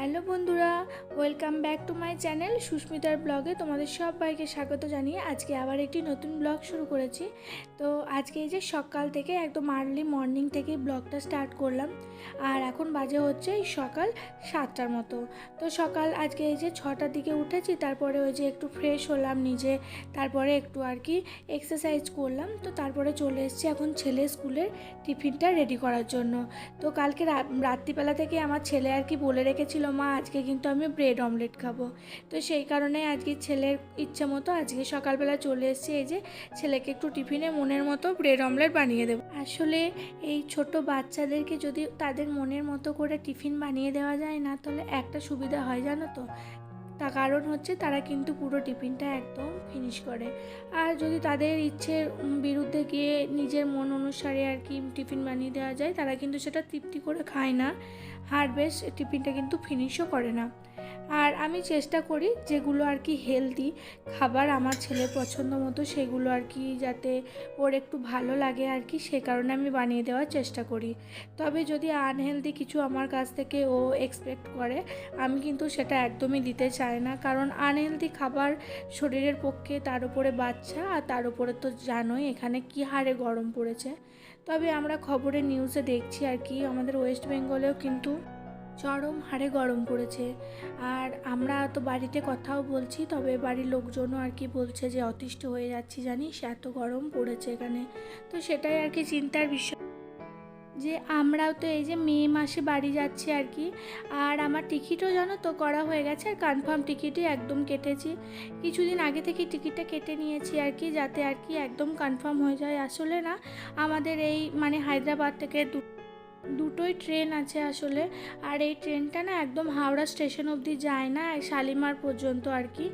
Hello বন্ধুরা, welcome back to my channel সুস্মিতার ব্লগে তোমাদের সবাইকে স্বাগত জানিয়ে আজকে আবার একটি নতুন ব্লগ শুরু করেছি। তো আজকে এই যে সকাল থেকে একদম আর্লি মর্নিং থেকে ব্লগটা স্টার্ট করলাম, আর এখন বাজে হচ্ছে সকাল সাতটার মতো। তো সকাল আজকে এই যে ছটার দিকে উঠেছি, তারপরে ওই যে একটু ফ্রেশ হলাম নিজে, তারপরে একটু আর কি এক্সারসাইজ করলাম, তো তারপরে চলে এসেছি এখন ছেলে স্কুলের টিফিনটা রেডি করার জন্য। তো কালকে রাত্রিবেলা থেকে আমার ছেলে আর কি বলে রেখেছিল মা, আজকে কিন্তু আমি ব্রেড অমলেট খাব। তো সেই কারণে আজকে ছেলের ইচ্ছে মতো আজকে সকালবেলা চলে এসেছি, এই যে ছেলেকে একটু টিফিনে মনের মতো ব্রেড অমলেট বানিয়ে দেবো। আসলে এই ছোট বাচ্চাদেরকে যদি তাদের মনের মতো করে টিফিন বানিয়ে দেওয়া যায় না, তাহলে একটা সুবিধা হয় জানো তো? তার কারণ হচ্ছে তারা কিন্তু পুরো টিফিনটা একদম ফিনিশ করে। আর যদি তাদের ইচ্ছের বিরুদ্ধে গিয়ে নিজের মন অনুসারে আর কি টিফিন বানিয়ে দেওয়া যায়, তারা কিন্তু সেটা তৃপ্তি করে খায় না। আর বেশ, টিফিনটা কিন্তু ফিনিশও করে না। আর আমি চেষ্টা করি যেগুলো আর কি হেলদি খাবার আমার ছেলে পছন্দ মতো সেগুলো আর কি যাতে ওর একটু ভালো লাগে আর কি, সে কারণে আমি বানিয়ে দেওয়ার চেষ্টা করি। তবে যদি আনহেলদি কিছু আমার কাছ থেকে ও এক্সপেক্ট করে, আমি কিন্তু সেটা একদমই দিতে চাই না। কারণ আনহেলদি খাবার শরীরের পক্ষে, তার উপরে বাচ্চা আর তার উপরে তো জানোই এখানে কী হারে গরম পড়েছে। তবে আমরা খবরে নিউজে দেখছি আর কি, আমাদের ওয়েস্ট বেঙ্গলেও কিন্তু চরম হারে গরম পড়েছে। আর আমরা তো বাড়িতে কথাও বলছি, তবে বাড়ির লোকজনও আর কি বলছে যে অতিষ্ঠ হয়ে যাচ্ছি, জানিস? এত গরম পড়েছে এখানে। তো সেটাই আর কি চিন্তার বিষয়। যে আমরাও তো এই যে মে মাসে বাড়ি যাচ্ছি আর কি। আর আমার টিকিটও জানো তো করা হয়ে গেছে, আর কনফার্ম টিকিটই একদম কেটেছি। কিছুদিন আগে থেকে টিকিটটা কেটে নিয়েছি আর কি, যাতে আর কি একদম কনফার্ম হয়ে যায়। আসলে না, আমাদের এই মানে হায়দ্রাবাদ থেকে দুটোই ট্রেন আছে আসলে। আর এই ট্রেনটা না একদম হাওড়া স্টেশন অবধি যায় না, শালিমার পর্যন্ত আর কি।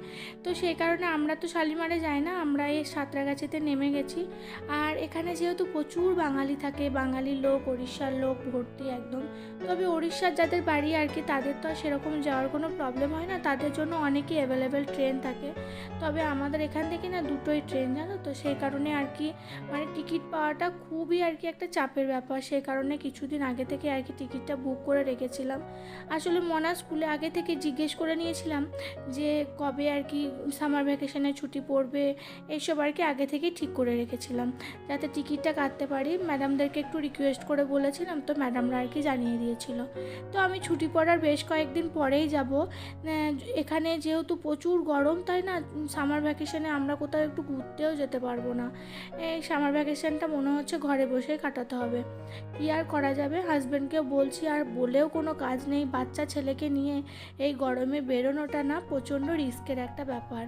তো সেই কারণে আমরা তো শালিমারে যাই না, আমরা এই সাঁতরাগাছিতে নেমে গেছি। আর এখানে যেহেতু প্রচুর বাঙালি থাকে, বাঙালি লোক উড়িষ্যার লোক ভর্তি একদম। তবে উড়িষ্যার যাদের বাড়ি আর কি, তাদের তো আর সেরকম যাওয়ার কোনো প্রবলেম হয় না। তাদের জন্য অনেকই অ্যাভেলেবেল ট্রেন থাকে। তবে আমাদের এখান থেকে না দুটোই ট্রেন, জানো তো? সেই কারণে আর কি মানে টিকিট পাওয়াটা খুবই আর কি একটা চাপের ব্যাপার। সেই কারণে কিছুদিন আগে থেকে আর কি টিকিটটা বুক করে রেখেছিলাম। আসলে মনা স্কুলে আগে থেকে জিজ্ঞেস করে নিয়েছিলাম যে কবে আর কি সামার ভ্যাকেশনে ছুটি পড়বে এইসব আর কি আগে থেকেই ঠিক করে রেখেছিলাম। যাতে টিকিটটা কাটতে পারি, ম্যাডামদেরকে একটু রিকোয়েস্ট করে বলেছিলাম, তো ম্যাডামরা আর কি জানিয়ে দিয়েছিল। তো আমি ছুটি পড়ার বেশ কয়েকদিন পরেই যাব। এখানে যেহেতু প্রচুর গরম, তাই না, সামার ভ্যাকেশনে আমরা কোথাও একটু ঘুরতেও যেতে পারব না। এই সামার ভ্যাকেশনটা মনে হচ্ছে ঘরে বসেই কাটাতে হবে। কী আর করা যাবে। হাজব্যান্ডকে বলছি, আর বলেও কোনো কাজ নেই, বাচ্চা ছেলেকে নিয়ে এই গরমে বেরোনোটা না প্রচণ্ড রিস্কের একটা ব্যাপার।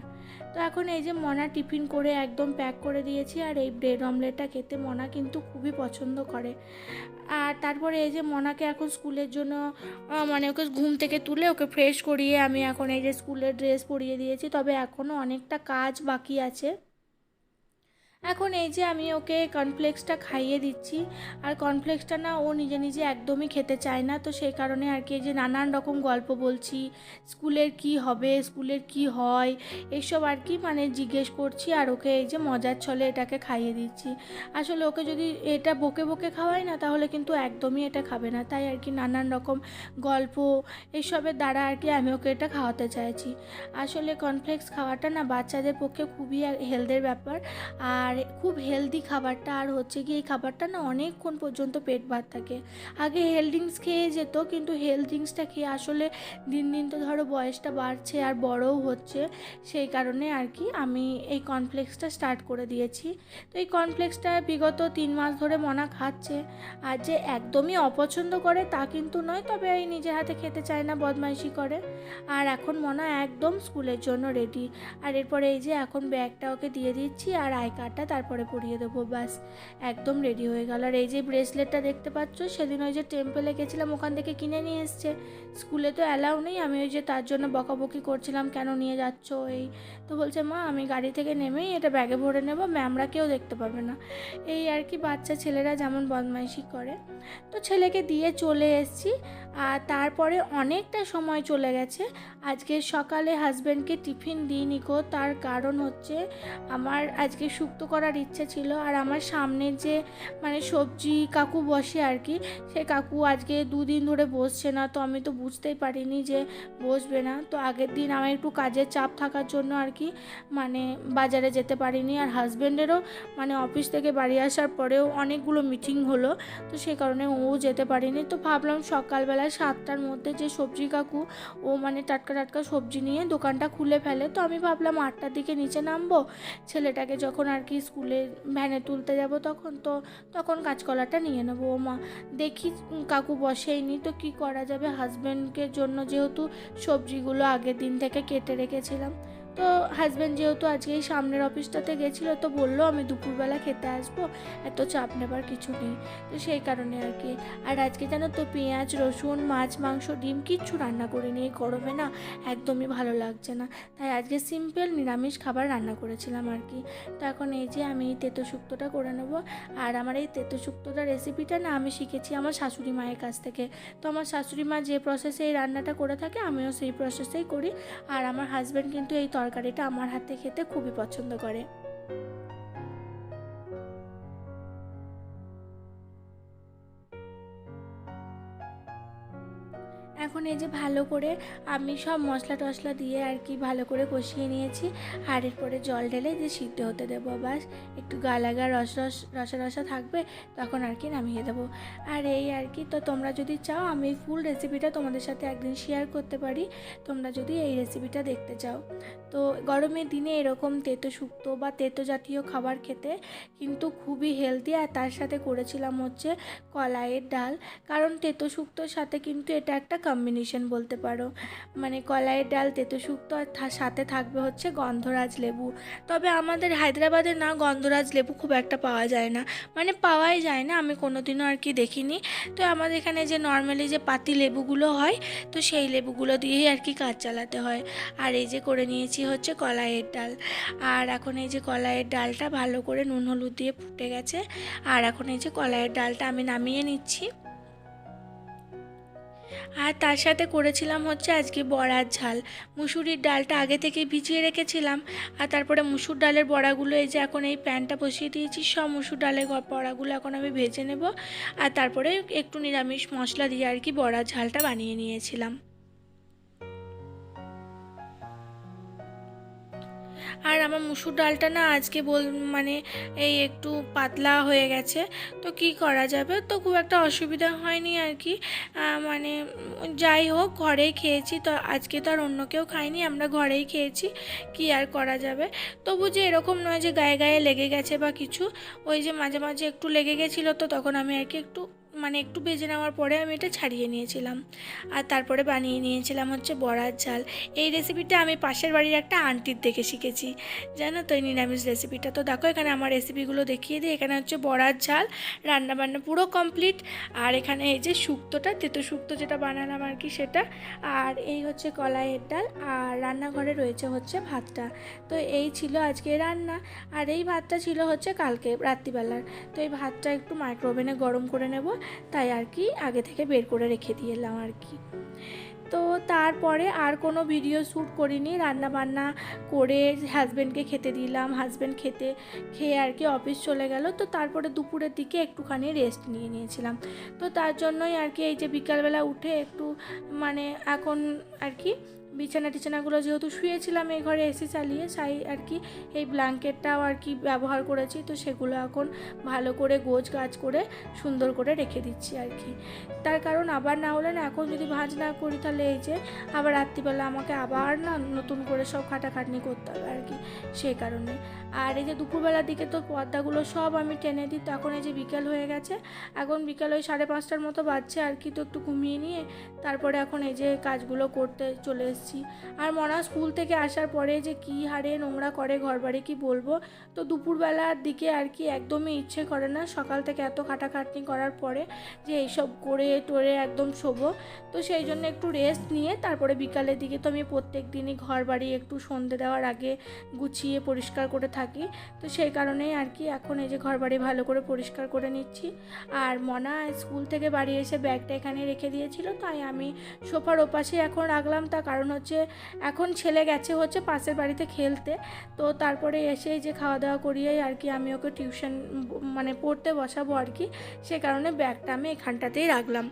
তো এখন এই যে মনা টিফিন করে একদম প্যাক করে দিয়েছি, আর এই ব্রেড অমলেটটা খেতে মনা কিন্তু খুবই পছন্দ করে। আর তারপরে এই যে মনাকে এখন স্কুলের জন্য মানে ওকে ঘুম থেকে তুলে ওকে ফ্রেশ করিয়ে আমি এখন এই যে স্কুলের ড্রেস পরিয়ে দিয়েছি, তবে এখনও অনেকটা কাজ বাকি আছে। এখন এই যে আমি ওকে কর্নফ্লেক্সটা খাইয়ে দিচ্ছি, আর কর্নফ্লেক্সটা না ও নিজে নিজে একদমই খেতে চায় না, তো সেই কারণে আর কি এই যে নানান রকম গল্প বলছি, স্কুলের কি হবে, স্কুলের কি হয় এইসব আর কি মানে জিজ্ঞেস করছি, আর ওকে এই যে মজার ছলে এটাকে খাইয়ে দিচ্ছি। আসলে ওকে যদি এটা বকে বকে খাওয়াই না, তাহলে কিন্তু একদমই এটা খাবে না। তাই আর কি নানান রকম গল্প এইসবের দ্বারা আর কি আমি ওকে এটা খাওয়াতে চাইছি। আসলে কর্নফ্লেক্স খাওয়াটা না বাচ্চাদের পক্ষে খুবই হেলথের ব্যাপার, আর খুব হেলদি খাবারটা আর হচ্ছে কি এই খাবারটা না অনেকক্ষণ পর্যন্ত পেট ভাত থাকে। আগে হেলথ ড্রিঙ্কস খেয়ে যেত, কিন্তু হেলথ ড্রিঙ্কসটা খেয়ে আসলে দিন দিন তো ধরো বয়সটা বাড়ছে আর বড়ও হচ্ছে, সেই কারণে আর কি আমি এই কর্নফ্লেক্সটা স্টার্ট করে দিয়েছি। তো এই কর্নফ্লেক্সটা বিগত তিন মাস ধরে মনা খাচ্ছে, আর যে একদমই অপছন্দ করে তা কিন্তু নয়, তবে এই নিজের হাতে খেতে চায় না, বদমাইশি করে। আর এখন মনা একদম স্কুলের জন্য রেডি আর এরপরে এই যে এখন ব্যাগটা ওকে দিয়ে দিচ্ছি, আর আই কার্ডটা তারপরে পরিয়ে দেবো, ব্যাস। একদম রেডি হয়ে গেল। আর এই যে ব্রেসলেটটা দেখতে পাচ্ছ, সেদিন ওই যে টেম্পেলে গেছিলাম, ওখান থেকে কিনে নিয়ে এসছে। স্কুলে তো অ্যালাউ নেই, আমি ওই যে তার জন্য বকাবকি করছিলাম, কেন নিয়ে যাচ্ছ এই? তো বলছে, মা, আমি গাড়ি থেকে নেমেই এটা ব্যাগে ভরে নেব ম্যামরা কেউ দেখতে পাবে না। এই আর কি, বাচ্চা ছেলেরা যেমন বদমাইশি করে। তো ছেলেকে দিয়ে চলে এসেছি। আর তারপরে অনেকটা সময় চলে গেছে। আজকে সকালে হাজব্যান্ডকে টিফিন দিইনি গো, তার কারণ হচ্ছে আমার আজকে শুক্তো করার ইচ্ছে ছিল। আর আমার সামনে যে মানে সবজি কাকু বসে আর কি, সে কাকু আজকে দুদিন ধরে বসছে না। তো আমি তো বুঝতেই পারিনি যে বসবে না। তো আগের দিন আমার একটু কাজের চাপ থাকার জন্য আর কি মানে বাজারে যেতে পারিনি। আর হাজব্যান্ডেরও মানে অফিস থেকে বাড়ি আসার পরেও অনেকগুলো মিটিং হলো। তো সে কারণে ও যেতে পারিনি। তো ভাবলাম সকালবেলা সাতটার মধ্যে যে সবজি কাকু, ও মানে টাটকা টাটকা সবজি নিয়ে দোকানটা খুলে ফেলে। তো আমি ভাবলাম আটটার দিকে নিচে নামবো। ছেলেটাকে যখন আর কি স্কুলে ভ্যানে তুলতে যাব তখন, তো তখন কাঁচকলাটা নিয়ে নেব। ও মা, দেখি কাকু বসেইনি তো কি করা যাবে? হাজব্যান্ডের জন্য যেহেতু সবজিগুলো আগের দিন থেকে কেটে রেখেছিলাম। তো হাজব্যান্ড যেহেতু আজকে এই সামনের অফিসটাতে গেছিল, তো বলল আমি দুপুরবেলা খেতে আসব, এত চাপ নেবার কিছু নেই। তো সেই কারণে আর কি। আর আজকে জানো তো পেঁয়াজ, রসুন, মাছ, মাংস, ডিম কিচ্ছু রান্না করিনি এই গরমে না একদমই ভালো লাগছে না। তাই আজকে সিম্পল নিরামিষ খাবার রান্না করেছিলাম আর কি। তো এখন এই যে আমি তেতো শুক্তোটা করে নেব। আর আমার এই তেতো শুক্তোটা রেসিপিটা না আমি শিখেছি আমার শাশুড়ি মায়ের কাছ থেকে। তো আমার শাশুড়ি মা যে প্রসেসে এই রান্নাটা করে থাকে, আমিও সেই প্রসেসেই করি। আর আমার হাজব্যান্ড কিন্তু এই তরকারিটা আমার হাতে খেতে খুবই পছন্দ করে। এখন এই যে ভালো করে আমি সব মশলা টশলা দিয়ে আর কি ভালো করে কষিয়ে নিয়েছি। আর এরপরে জল ঢেলে যে সিদ্ধ হতে দেবো বাস একটু গালাগা রস রস, রসা রসা থাকবে, তখন আর কি নামিয়ে দেবো। আর এই আর কি, তো তোমরা যদি চাও আমি ফুল রেসিপিটা তোমাদের সাথে একদিন শেয়ার করতে পারি। তোমরা যদি এই রেসিপিটা দেখতে চাও। তো গরমের দিনে এরকম তেতো শুক্তো বা তেতো জাতীয় খাবার খেতে কিন্তু খুবই হেলদি আর তার সাথে করেছিলাম হচ্ছে কলাইয়ের ডাল। কারণ তেতো শুক্তোর সাথে কিন্তু এটা একটা কম্বিনেশন বলতে পারো। মানে কলাইয়ের ডাল, তেতো শুক্তো আর সাথে থাকবে হচ্ছে গন্ধরাজ লেবু। তবে আমাদের হায়দ্রাবাদে না গন্ধরাজ লেবু খুব একটা পাওয়া যায় না। মানে পাওয়াই যায় না, আমি কোনোদিনও আর কি দেখিনি। তো আমাদের এখানে যে নর্মালি যে পাতি লেবুগুলো হয়, তো সেই লেবুগুলো দিয়েই আর কি কাজ চালাতে হয়। আর এই যে করে নিয়েছি হচ্ছে কলাইয়ের ডাল। আর এখন এই যে কলাইয়ের ডালটা ভালো করে নুন হলুদ দিয়ে ফুটে গেছে। আর এখন এই যে কলাইয়ের ডালটা আমি নামিয়ে নিচ্ছি। আর তার সাথে করেছিলাম হচ্ছে আজকে বড়ার ঝাল। মুসুরির ডালটা আগে থেকে ভিজিয়ে রেখেছিলাম। আর তারপরে মুসুর ডালের বড়াগুলো, এই যে এখন এই প্যানটা বসিয়ে দিয়েছি, সব মুসুর ডালের বড়াগুলো এখন আমি ভেজে নেব। আর তারপরে একটু নিরামিষ মশলা দিয়ে আর কি বড়ার ঝালটা বানিয়ে নিয়েছিলাম। আর আমার মুসুর ডালটা না আজকে বল মানে এই একটু পাতলা হয়ে গেছে, তো কি করা যাবে? তো খুব একটা অসুবিধা হয়নি আর কি। মানে যাই হোক, ঘরেই খেয়েছি, তো আজকে তো আর অন্য কেউ খাইনি আমরা ঘরেই খেয়েছি, কি আর করা যাবে? তবু যে এরকম নয় যে গায়ে গায়ে লেগে গেছে বা কিছু, ওই যে মাঝে মাঝে একটু লেগে গেছিল, তো তখন আমি আর কি একটু মানে একটু ভেজে নেওয়ার পরে আমি এটা ছাড়িয়ে নিয়েছিলাম। আর তারপরে বানিয়ে নিয়েছিলাম হচ্ছে বড়ার ঝাল। এই রেসিপিটা আমি পাশের বাড়ির একটা আন্টির দেখে শিখেছি। জানো তো এই নিরামিষ রেসিপিটা তো দেখো এখানে আমার রেসিপিগুলো দেখিয়ে দিই। এখানে হচ্ছে বড়ার ঝাল রান্না বান্না পুরো কমপ্লিট আর এখানে এই যে শুক্তোটা, তেতো শুক্তো যেটা বানালাম আর কি সেটা। আর এই হচ্ছে কলাইয়ের ডাল। আর রান্নাঘরে রয়েছে হচ্ছে ভাতটা। তো এই ছিল আজকে রান্না। আর এই ভাতটা ছিল হচ্ছে কালকে রাত্রিবেলার। তো এই ভাতটা একটু মাইক্রোওভেনে গরম করে নেব। তাই আর কি আগে থেকে বের করে রেখে দিয়ে এলাম আর কি। তো তারপরে আর কোনো ভিডিও শ্যুট করিনি রান্না বান্না করে হাজব্যান্ডকে খেতে দিলাম। হাজব্যান্ড খেতে, খেয়ে আর কি অফিস চলে গেল। তো তারপরে দুপুরের দিকে একটুখানি রেস্ট নিয়ে নিয়েছিলাম। তো তার জন্যই আর কি এই যে বিকালবেলা উঠে একটু মানে এখন আর কি বিছানা টিছানাগুলো যেহেতু শুয়েছিলাম এই ঘরে এসি চালিয়ে, তাই আর কি এই ব্ল্যাঙ্কেটটাও আর কি ব্যবহার করেছি। তো সেগুলো এখন ভালো করে গোছ গাছ করে সুন্দর করে রেখে দিচ্ছি আর কি। তার কারণ আবার না হলে না, এখন যদি ভাঁজ না করি তাহলে এই যে আবার রাত্রিবেলা আমাকে আবার না নতুন করে সব খাটাখাটনি করতে হবে আর কি সেই কারণে। আর এই যে দুপুরবেলার দিকে তো পর্দাগুলো সব আমি টেনে দিই, তো এখন এই যে বিকেল হয়ে গেছে, এখন বিকেল ওই সাড়ে পাঁচটার মতো বাজছে আর কি, তো একটু ঘুমিয়ে নিয়ে তারপরে এখন এই যে কাজগুলো করতে চলে এসেছি। আর মনা, স্কুল থেকে আসার পরে যে কী হারে নোংরা করে ঘর বাড়ি কি বলব? তো দুপুরবেলার দিকে আর কি একদমই ইচ্ছে করে না। সকাল থেকে এত খাটাখাটনি করার পরে যে এইসব করে টোরে একদম শোবো। তো সেই জন্য একটু রেস্ট নিয়ে তারপরে বিকালের দিকে তো আমি প্রত্যেক দিনই ঘর বাড়ি একটু সন্ধে দেওয়ার আগে গুছিয়ে পরিষ্কার করে থাকি। তো সেই কারণেই আর কি এখন এই যে ঘর বাড়ি ভালো করে পরিষ্কার করে নিচ্ছি। আর মনা স্কুল থেকে বাড়ি এসে ব্যাগটা এখানে রেখে দিয়েছিল। তাই আমি সোফার ওপাশে এখন রাখলাম। কারণ কারণ হচ্ছে এখন ছেলে গেছে হচ্ছে পাশের বাড়িতে খেলতে। তো তারপরে এসে যে খাওয়া দাওয়া করিয়েই আর কি আমি ওকে টিউশন মানে পড়তে বসাবো আর কি। সে কারণে ব্যাগটা আমি এখানটাতেই রাখলাম।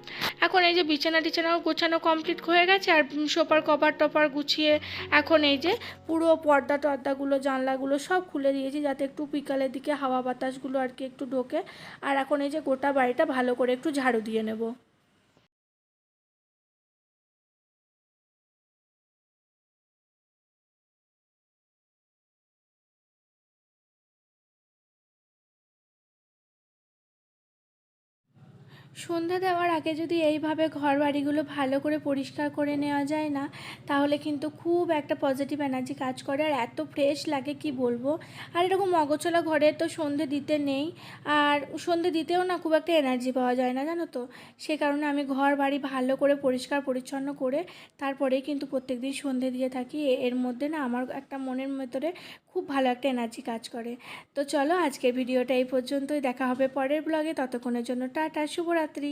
এখন এই যে বিছানা টিছানাও গোছানো কমপ্লিট হয়ে গেছে আর সোপার কভার টপার গুছিয়ে এখন এই যে পুরো পর্দা টর্দাগুলো, জানলাগুলো সব খুলে দিয়েছি যাতে একটু বিকালের দিকে হাওয়া বাতাসগুলো আর কি একটু ঢোকে। আর এখন এই যে গোটা বাড়িটা ভালো করে একটু ঝাড়ু দিয়ে নেব। সন্ধ্যা দেওয়ার আগে যদি এইভাবে ঘর বাড়িগুলো ভালো করে পরিষ্কার করে নেওয়া যায় না, তাহলে কিন্তু খুব একটা পজিটিভ এনার্জি কাজ করে। আর এত ফ্রেশ লাগে, কি বলব? আর এরকম মগচলা ঘরে তো সন্ধে দিতে নেই। আর সন্ধে দিতেও না খুব একটা এনার্জি পাওয়া যায় না, জানো তো? সে কারণে আমি ঘর বাড়ি ভালো করে পরিষ্কার, পরিচ্ছন্ন করে তারপরেই কিন্তু প্রত্যেক দিন সন্ধে দিয়ে থাকি। এর মধ্যে না আমার একটা মনের ভেতরে খুব ভালো একটা এনার্জি কাজ করে। তো চলো আজকের ভিডিওটা এই পর্যন্তই। দেখা হবে পরের ব্লগে ততক্ষণের জন্য টাটা Navratri.